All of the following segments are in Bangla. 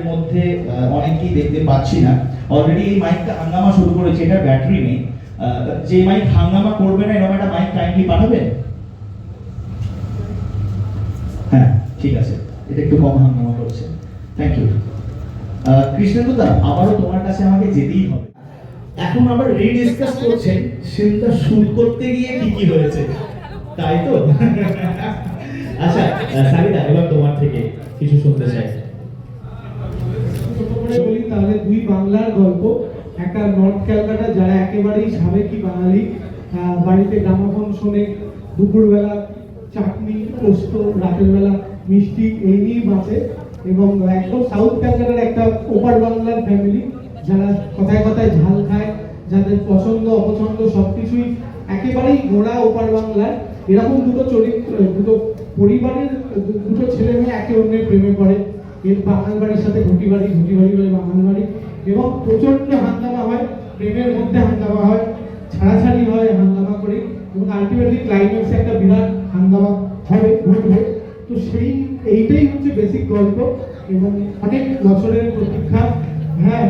আপনাদের মধ্যে অনেকেই দেখতে পাচ্ছি না। অলরেডি এই মাইকটা হাঙ্গামা শুরু করেছে, এটা ব্যাটারি নেই। যে মাইক হাঙ্গামা করবে না, এরকম একটা মাইক কাইন্ডলি পাঠাবেন হ্যাঁ ঠিক আছে। এটা একটু কম হাঙ্গামা করছে। থ্যাংক ইউ কৃষ্ণেন্দু দা আবারও তোমার কাছে আমাকে যেতেই হবে। এখন আবার রিডিসকাস করছেন, সেটা শুট করতে গিয়ে কি কি হয়েছে? তাই তো? আচ্ছা সারিদা এবার তোমার থেকে কিছু শুনতে চাই। তাহলে দুই বাংলার গল্প। একটা নর্থ ক্যালকাটা, যারা একেবারেই সাবেকি বাঙালি বাড়িতে গ্রামাফোন শোনে, দুপুরবেলা চাটনি, পোস্ত, রাতের বেলা মিষ্টি, এই নিয়েই বাঁচে। এবং একদম সাউথ ক্যালকাটার একটা ওপার বাংলার ফ্যামিলি, যারা কথায় কথায় ঝাল খায়, যাদের পছন্দ, অপছন্দ সবকিছুই একেবারেই গোড়া ওপার বাংলার। এরকম দুটো চরিত্র, দুটো পরিবারের, দুটো ছেলে মেয়ে একে অন্যের প্রেমে পড়ে। এর বাঙাল বাড়ির সাথে ঘুটি বাড়ি ঘুটি বাড়ি বলে বাঙাল বাড়ি এবং প্রচণ্ড হাঙ্গামা হয় প্রেমের মধ্যে হাঙ্গামা হয় ছাড়াছাড়ি হয় হাঙ্গামা করে এবং আলটিমেটলি ক্লাইম্যাক্সে একটা বিরাট হাঙ্গামা হবে ঘটবে। তো সেই এইটাই হচ্ছে বেসিক গল্প এবং অনেক বছরের প্রতীক্ষা। হ্যাঁ।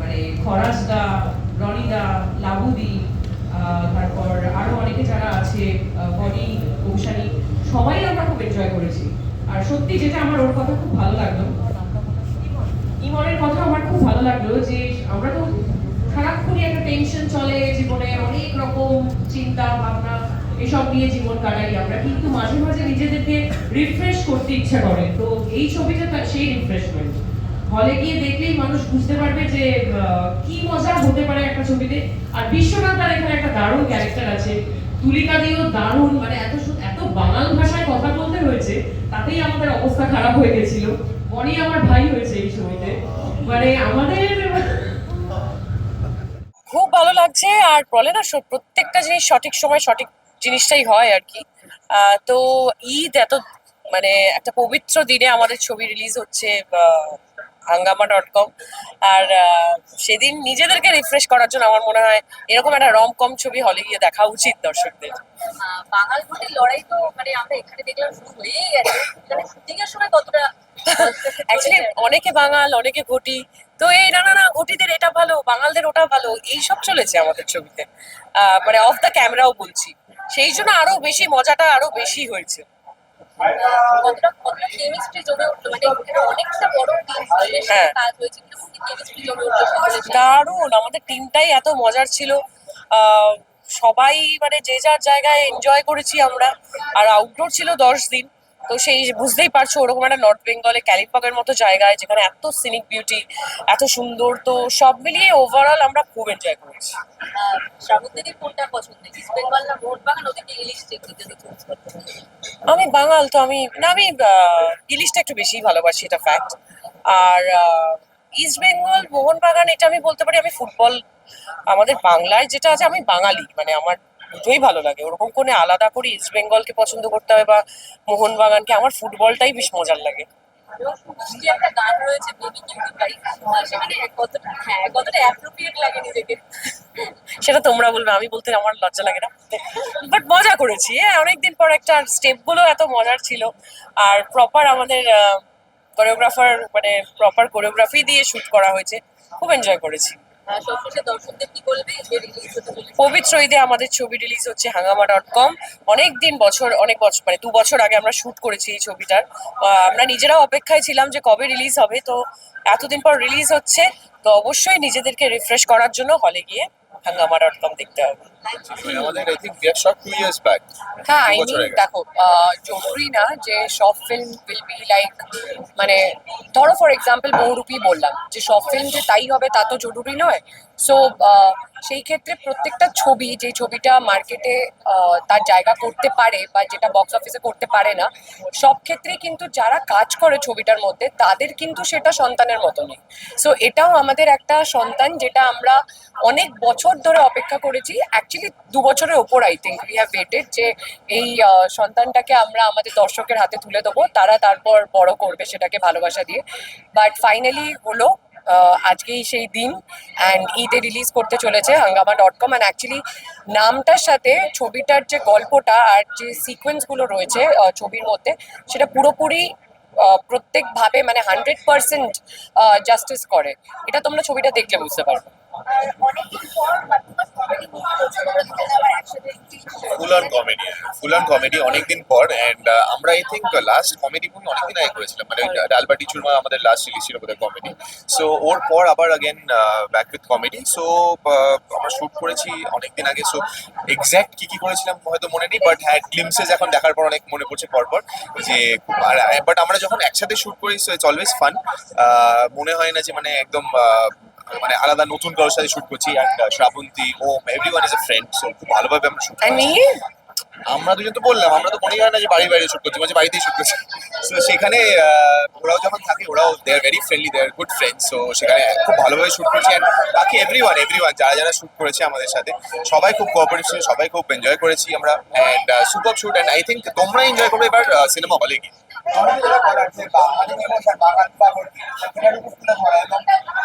মানে খরাজদা রনিদা লাবুদি আহ, তারপর আরও অনেকে যারা আছে বনি কৌশানী সবাই আমরা খুব এনজয় করেছি। আর সত্যি যেটা আমার ওর কথা খুব ভালো লাগল, ইমনের কথা আমার খুব ভালো লাগল যে আমরা তো সারাক্ষণই একটা টেনশন চলে জীবনে, অনেক রকম চিন্তা, ভাবনা, এসব নিয়ে জীবন কাটাই আমরা। কিন্তু মাঝে মাঝে নিজেদেরকে রিফ্রেশ করতে ইচ্ছা করে। তো এই ছবিটা তার সেই রিফ্রেশমেন্ট হলে গিয়ে দেখলেই মানুষ বুঝতে পারবে যে কি মজা হতে পারে একটা ছবিতে। আর বিশ্বনাথ তার এখানে একটা দারুণ ক্যারেক্টার আছে। তুলিকা দিয়েও দারুণ মানে এত এত বাঙাল ভাষায় কথা বলতে হয়েছে। তাতেই আমাদের অবস্থা খারাপ হয়ে গেছিল। বনি আমার ভাই হয়েছে এই সময়তে। মানে আমাদের খুব ভালো লাগছে, আর বলে না প্রত্যেকটা জিনিস সঠিক সময় সঠিক জিনিসটাই হয় আর কি। তো ঈদ এত মানে একটা পবিত্র দিনে আমাদের ছবি রিলিজ হচ্ছে হাঙ্গামা ডট কম আর সেদিন নিজেদেরকে রিফ্রেশ করার জন্য আমার মনে হয় এরকম একটা রম কম ছবি হলে গিয়ে দেখা উচিত দর্শকদের। বাঙাল ভোটের লড়াই তো মানে আমরা এখানে দেখলাম শুরু হয়েই গেছে। মানে শুটিং এর সময় কতটা অ্যাকচুয়ালি অনেকে বাঙাল অনেকে ঘটি তো এই না না না ঘটিদের এটা ভালো বাঙালদের ওটা ভালো এই সব চলেছে আমাদের ছবিতে। আহ, মানে অফ দ্য ক্যামেরাও বলছি। সেই জন্য আরও বেশি মজাটা আরও বেশি হয়েছে। কতটা কতটা কেমিস্ট্রি জমে উঠল মানে অনেকটা বড় টিম হ্যাঁ। কাজ হয়েছে কিন্তু কেমিস্ট্রি জমে উঠল দারুণ আমাদের টিমটাই এত মজার ছিল। আহ, সবাই মানে যে যার জায়গায় এনজয় করেছি আমরা। আর আউটডোর ছিল দশ দিন। তো সেই বুঝতেই পারছ ওরকম একটা নর্থ বেঙ্গলে ক্যালিম্পংয়ের মতো জায়গায় যেখানে এত সিনিক বিউটি এত সুন্দর তো সব মিলিয়ে ওভারঅল আমরা খুব এনজয় করেছি। শ্রাবন্তীদের কোনটা পছন্দ? ইস্ট বেঙ্গল না ইলিশ। আমি বাঙাল তো আমি না আমি ইলিশটা একটু বেশি ভালোবাসি এটা ফ্যাক্ট আর ইস্ট বেঙ্গল মোহনবাগান এটা আমি বলতে পারি আমি ফুটবল আমাদের বাংলায় যেটা আছে আমি বাঙালি মানে আমার দুটোই ভালো লাগে। ওরকম কোনো আলাদা করে ইস্ট বেঙ্গলকে পছন্দ করতে হবে বা মোহনবাগানকে আমার ফুটবলটাই বেশ মজার লাগে। একটা গান রয়েছে হ্যাঁ লাগে নিজেকে। সেটা তোমরা বলবে আমি বলতে আমার লজ্জা লাগে না। বাট মজা করেছি হ্যাঁ অনেকদিন পর একটা স্টেপগুলো এত মজার ছিল। আর প্রপার আমাদের কোরিওগ্রাফার মানে প্রপার কোরিওগ্রাফি দিয়ে শুট করা হয়েছে খুব এনজয় করেছি। সবশেষে দর্শকদের পবিত্র ঈদে আমাদের ছবি রিলিজ হচ্ছে হাঙ্গামা ডট কম অনেক দিন বছর, অনেক বছর মানে দু বছর আগে আমরা শুট করেছি এই ছবিটার। আমরা নিজেরাও অপেক্ষায় ছিলাম যে কবে রিলিজ হবে, তো এতদিন পর রিলিজ হচ্ছে, তো অবশ্যই নিজেদেরকে রিফ্রেশ করার জন্য হলে গিয়ে দেখতে হবে। আমাদের I think we have two years back হ্যাঁ আই মিন দেখো আহ, জরুরি না যে সব ফিল্ম উইল বি লাইক মানে ধরো ফর এক্সাম্পল বহুরূপী বললাম যে সব ফিল্ম যে তাই হবে তা তো জরুরি নয়। সো সেই ক্ষেত্রে প্রত্যেকটা ছবি, যে ছবিটা মার্কেটে তার জায়গা করতে পারে বা যেটা বক্স অফিসে করতে পারে না, সব ক্ষেত্রেই কিন্তু যারা কাজ করে ছবিটার মধ্যে, তাদের কিন্তু সেটা সন্তানের মতনই সো এটাও আমাদের একটা সন্তান যেটা আমরা অনেক বছর ধরে অপেক্ষা করেছি অ্যাকচুয়ালি দু বছরের ওপর I think we have waited যে এই সন্তানটাকে আমরা আমাদের দর্শকের হাতে তুলে দেবো, তারা তারপর বড় করবে সেটাকে ভালোবাসা দিয়ে। বাট ফাইনালি হলো আজকেই সেই দিন অ্যান্ড ঈদে রিলিজ করতে চলেছে Hungama dot com and actually নামটার সাথে ছবিটার যে গল্পটা আর যে সিকোয়েন্সগুলো রয়েছে ছবির মধ্যে, সেটা পুরোপুরি প্রত্যেকভাবে মানে হান্ড্রেড পার্সেন্ট জাস্টিস করে। এটা তোমরা ছবিটা দেখলে বুঝতে পারবে। কমেডি কমেডি অনেকদিন পর অ্যান্ড আমরা আই থিঙ্ক লাস্ট কমেডি অনেকদিন আগে করেছিলাম। মানে ডালবাটি চুরমা আমাদের লাস্ট কমেডি সো ওর পর আবার আগেন কমেডি সো আমরা শুট করেছি অনেকদিন আগে। সো এক্স্যাক্ট কি কি করেছিলাম হয়তো মনে নেই বাট হ্যাঁ এখন দেখার পর অনেক মনে পড়ছে যে বাট আমরা যখন একসাথে শুট করি সো অলওয়েজ ফান মনে হয় না যে মানে একদম মানে আলাদা নতুন কারোর সাথে শুট করছি and Srabanti Om everyone is a friend so খুব ভালোভাবে আমরা শুট আমি আমরা দুজন তো বললাম আমরা তো মনেই হয় না যে বাড়ি বাইরে শুট করছি মানে বাড়িতেই শুট করছি। তো সেখানে আহ, ওরাও যখন থাকে ওরাও they are very friendly they are good friends so সেখানে খুব ভালোভাবে শুট করছি অ্যান্ড বাকি এভরিওয়ান এভরিওয়ান যারা যারা শুট করেছে আমাদের সাথে সবাই খুব কোঅপারেটিভ ছিল সবাই খুব এনজয় করেছি আমরা and super shoot and I think তোমরা এনজয় করবে এবার সিনেমা হলে গিয়ে। আমাদের যারা যে বাঙালি ইমোশন বাঙালি পাগল সেটার উপর তুলে ধরা এবং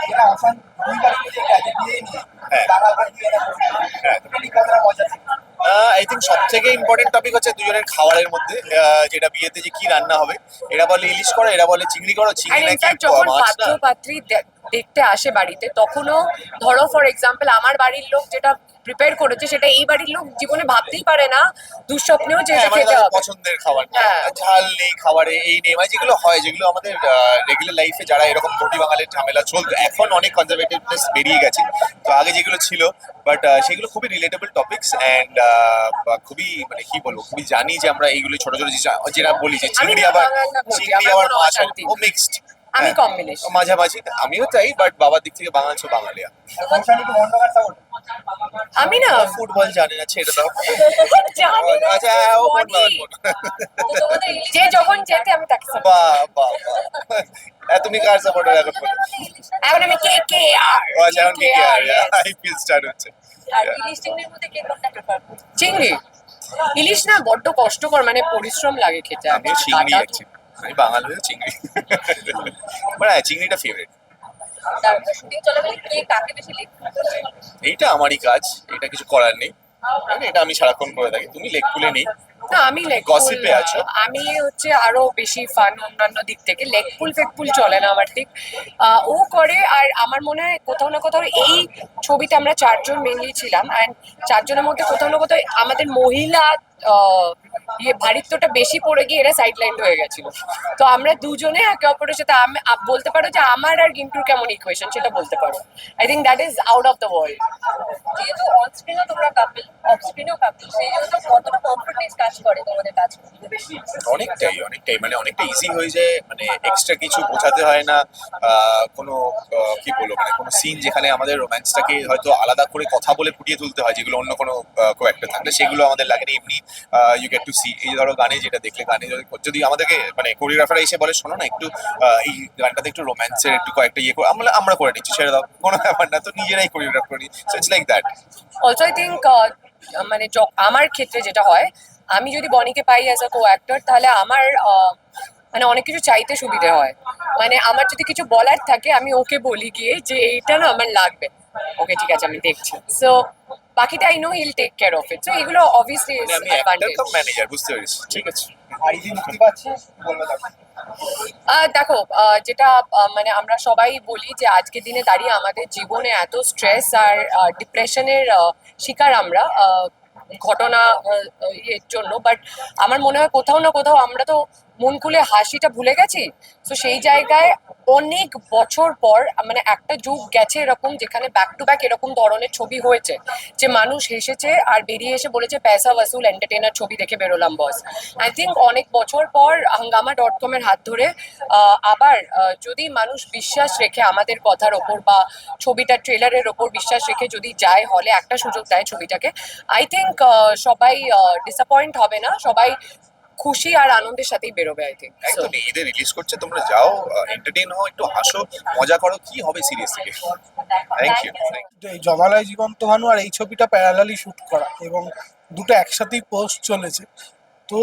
এরা অসান ভূমিকা রেখেছে কাজে দিয়ে নিয়ে। তারা না। এটা কতটা মজা আই থিঙ্ক সব থেকে ইম্পর্টেন্ট টপিক হচ্ছে দুজনের খাবারের মধ্যে যেটা বিয়েতে যে কি রান্না হবে এরা বলে ইলিশ করো এরা বলে চিংড়ি করো চিংড়ি নাকি মাছ পাত্র পাত্রী দেখতে আসে বাড়িতে তখনও ধরো ফর এক্সাম্পল আমার বাড়ির লোক যেটা প্রিপেয়ার করেছে সেটা এই বাড়ির লোক জীবনে ভাবতেই পারে না দুঃস্বপ্নেও যে হ্যাঁ, এটা খেতে হবে। পছন্দের খাবার হ্যাঁ। ঝাল নেই খাবারে এই নেই মানে যেগুলো হয় যেগুলো আমাদের রেগুলার লাইফে যারা এরকম কোটি বাঙালির ঝামেলা চলতো এখন অনেক কনজারভেটিভনেস বেরিয়ে গেছে। তো আগে যেগুলো ছিল বাট সেগুলো খুবই রিলেটেবল টপিকস অ্যান্ড খুবই মানে কি বলব খুবই জানি যে আমরা এইগুলো ছোট ছোট যেটা বলি যে চিংড়ি আবার চিংড়ি আবার মাছ ও মিক্সড আমি combination। মাঝামাঝি আমিও চাই বাট বাবার দিক থেকে বাঙাল ছো বাঙালিয়া। আমি না ফুটবল জানে না ছেড়ে দাও। জানি না আচ্ছা হ্যাঁ, ও। তো তোমাদের ইলিশ যে যখন যেতে আমি তাকে বাহ বাহ হ্যাঁ, তুমি কার সাপোর্টার এখন এখন আমি কে কে আর? ও আচ্ছা এখন কি KKR, yes. আইপিএল স্টার্ট হচ্ছে। আর ইলিশ চিংড়ির মধ্যে কে কোনটা প্রেফার চিংড়ি। ইলিশ না বড্ড কষ্টকর মানে পরিশ্রম লাগে খেতে। আমিও চিংড়ি। আমি বাঙাল হয়ে চিংড়ি। মানে হ্যাঁ, চিংড়িটা ফেভারিট এইটা আমারই কাজ এটা কিছু করার নেই। মানে এটা আমি সারাক্ষণ করে থাকি। তুমি লেগ খুলে নেই। না আমি লেগ এ আছো? আমি হচ্ছে আরও বেশি ফান অন্যান্য দিক থেকে। লেগ পুল ফেক পুল চলে না আমার ঠিক। ও করে আর আমার মনে হয় কোথাও না কোথাও এই ছবিতে আমরা চারজন মেনলি ছিলাম। অ্যান্ড চারজনের মধ্যে কোথাও না কোথাও আমাদের মহিলা ইয়ে ভারিত্বটা বেশি পড়ে গিয়ে এরা সাইড লাইন হয়ে গেছিল। তো আমরা দুজনে একে অপরের সাথে আমি বলতে পারো যে আমার আর গিন্টুর কেমন ইকুয়েশন সেটা বলতে পারো। I think that is out of the world যেহেতু অন স্ক্রিনও তোমরা কাপল অফ স্ক্রিনও কাপল সেই জন্য কতটা কমফোর্টনেস কাজ করে তোমাদের কাজ। অনেকটাই অনেকটাই মানে অনেকটা ইজি হয়ে যায় মানে এক্সট্রা কিছু বোঝাতে হয় না আহ, কোনো আহ, কি বলব মানে কোনো সিন যেখানে আমাদের রোম্যান্সটাকে হয়তো আলাদা করে কথা বলে ফুটিয়ে তুলতে হয় যেগুলো অন্য কোনো কো একটা থাকলে সেগুলো আমাদের লাগে না। এমনি ইউ গেট টু সি এই ধরো গানে যেটা দেখলে, গানে যদি আমাদেরকে মানে কোরিওগ্রাফার এসে বলে, শোনো না, একটু এই গানটাতে একটু রোম্যান্সের একটু কয়েকটা ইয়ে করে। আমরা আমরা করে নিচ্ছি, ছেড়ে দাও, কোনো ব্যাপার না। তো নিজেরাই কোরিওগ্রাফ করি so it's like that also I think মানে আমার ক্ষেত্রে যেটা হয়, আমি যদি বনিকে পাই অ্যাজ আ কো অ্যাক্টর তাহলে আমার মানে অনেক কিছু চাইতে সুবিধে হয়। মানে আমার যদি কিছু বলার থাকে, আমি ওকে বলি গিয়ে যে, এইটা না আমার লাগবে। ওকে ঠিক আছে, আমি দেখছি। সো বাকিটা I know he'll take care of it so এগুলো অবভিয়াসলি মানে আমি কাম ম্যানেজার বুঝতে পেরেছি। ঠিক আছে। আর এই যে মুক্তি পাচ্ছে? কি বলব তারপর দেখো আহ, যেটা মানে আমরা সবাই বলি যে আজকের দিনে দাঁড়িয়ে আমাদের জীবনে এত স্ট্রেস আর ডিপ্রেশনের শিকার আমরা আহ, ঘটনা আহ, ইয়ের জন্য। বাট আমার মনে হয় কোথাও না কোথাও আমরা তো মন খুলে হাসিটা ভুলে গেছি? তো সেই জায়গায় অনেক বছর পর মানে একটা যুগ গেছে এরকম যেখানে ব্যাক টু ব্যাক এরকম ধরনের ছবি হয়েছে, যে মানুষ হেসেছে আর বেরিয়ে এসে বলেছে পয়সা ওয়াসুল এন্টারটেনার ছবি দেখে বেরোলাম বস আই থিঙ্ক অনেক বছর পর হাঙ্গামা ডট কমের হাত ধরে আবার যদি মানুষ বিশ্বাস রেখে আমাদের কথার ওপর বা ছবিটার ট্রেলারের ওপর বিশ্বাস রেখে যদি যায় হলে একটা সুযোগ দেয় ছবিটাকে আই থিঙ্ক সবাই ডিসঅ্যাপয়েন্ট হবে না। সবাই খুশি আর আনন্দের সাথেই বেরোবে আই থিঙ্ক একদম ঈদে রিলিজ করছে তোমরা যাও এন্টারটেইন হও একটু হাসো মজা করো কি হবে সিরিজ থেকে? থ্যাংক ইউ এই জমালয় জীবন্ত ভানু আর এই ছবিটা প্যারালালি শুট করা এবং দুটো একসাথেই পোস্ট চলেছে। তো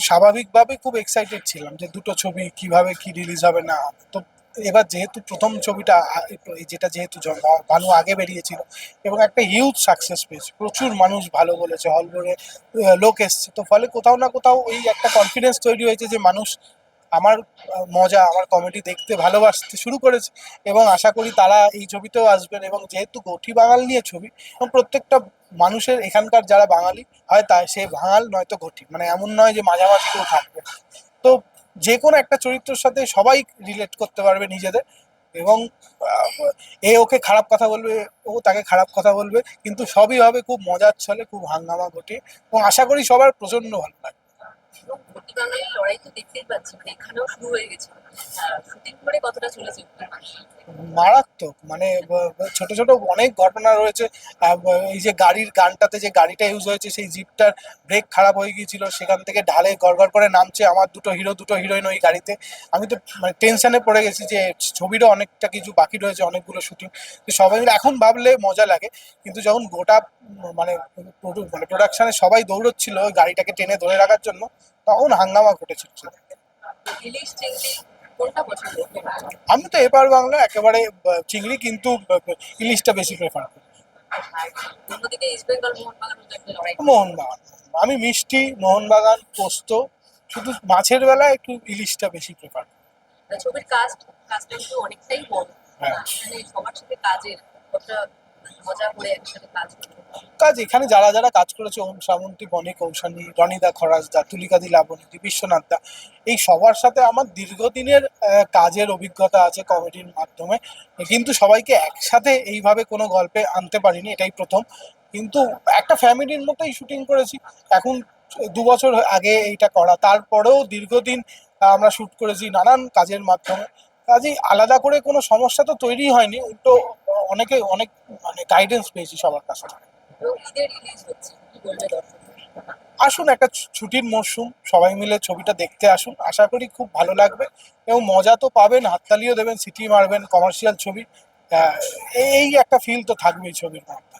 স্বাভাবিকভাবে খুব এক্সাইটেড ছিলাম যে দুটো ছবি কীভাবে কি রিলিজ হবে না তো এবার যেহেতু প্রথম ছবিটা যেটা যেহেতু ভানু আগে বেরিয়েছিল এবং একটা হিউজ সাকসেস পেয়েছে। প্রচুর মানুষ ভালো বলেছে হল ভরে লোক এসছে। তো ফলে কোথাও না কোথাও ওই একটা কনফিডেন্স তৈরি হয়েছে যে মানুষ আমার মজা, আমার কমেডি দেখতে ভালোবাসতে শুরু করেছে এবং আশা করি তারা এই ছবিতেও আসবেন এবং যেহেতু গঠি বাঙাল নিয়ে ছবি, এবং প্রত্যেকটা মানুষের এখানকার যারা বাঙালি হয় তা সে বাঙাল নয়তো ঘটি মানে এমন নয় যে মাঝামাঝি কেউ থাকবে। তো যে কোনো একটা চরিত্রের সাথে সবাই রিলেট করতে পারবে নিজেদের এবং এ ওকে খারাপ কথা বলবে, ও তাকে খারাপ কথা বলবে, কিন্তু সবই হবে খুব মজার ছলে, খুব হাঙ্গামা ঘটে এবং আশা করি সবার প্রচণ্ড ভালো লাগবে। লড়াই তো দেখতেই পাচ্ছি মানে এখানেও শুরু হয়ে গেছে। শুটিং করে কতটা চলেছে মারাত্মক মানে ছোট ছোট অনেক ঘটনা রয়েছে। এই যে গাড়ির গানটাতে যে গাড়িটা ইউজ হয়েছে, সেই জিপটার ব্রেক খারাপ হয়ে গিয়েছিল। সেখান থেকে ঢালে গড়গড় করে নামছে আমার দুটো হিরো দুটো হিরোইন ওই গাড়িতে। আমি তো মানে টেনশনে পড়ে গেছি যে ছবিরও অনেকটা কিছু বাকি রয়েছে, অনেকগুলো শুটিং তো সবাই মিলে এখন ভাবলে মজা লাগে, কিন্তু যখন গোটা মানে মানে প্রোডাকশনে সবাই দৌড়চ্ছিল ওই গাড়িটাকে টেনে ধরে রাখার জন্য তখন হাঙ্গামা ঘটেছিল আমি তো এপার বাংলা একেবারে চিংড়ি কিন্তু ইলিশটা বেশি প্রেফার করি। মোহনবাগান আমি মিষ্টি মোহনবাগান পোস্ত শুধু মাছের বেলায় একটু ইলিশটা বেশি প্রেফার আর ছবির কাস্টটা কিন্তু অনেকটাই বড়। হ্যাঁ। মানে সবার সাথে কাজের কাজ এখানে যারা যারা কাজ করেছে, ওম শ্রাবন্তী বনি কৌশানী রনিদা খরাজদা তুলিকাদি লাবণী, বিশ্বনাথ দা, এই সবার সাথে আমার দীর্ঘদিনের কাজের অভিজ্ঞতা আছে কমেডির মাধ্যমে। কিন্তু সবাইকে একসাথে এইভাবে কোনো গল্পে আনতে পারিনি, এটাই প্রথম। কিন্তু একটা ফ্যামিলির মতোই শুটিং করেছি। এখন দু বছর আগে এইটা করা। তারপরেও দীর্ঘদিন আমরা শ্যুট করেছি নানান কাজের মাধ্যমে। কাজেই আলাদা করে কোনো সমস্যা তো তৈরি হয়নি উল্টো অনেকে, অনেক মানে গাইডেন্স পেয়েছি সবার কাছ। থেকে আসুন, একটা ছুটির মরশুম, সবাই মিলে ছবিটা দেখতে আসুন, আশা করি খুব ভালো লাগবে। এবং মজা তো পাবেন, হাততালিও দেবেন, সিটি মারবেন কমার্শিয়াল ছবি। এই একটা ফিল তো থাকবেই ছবির মধ্যে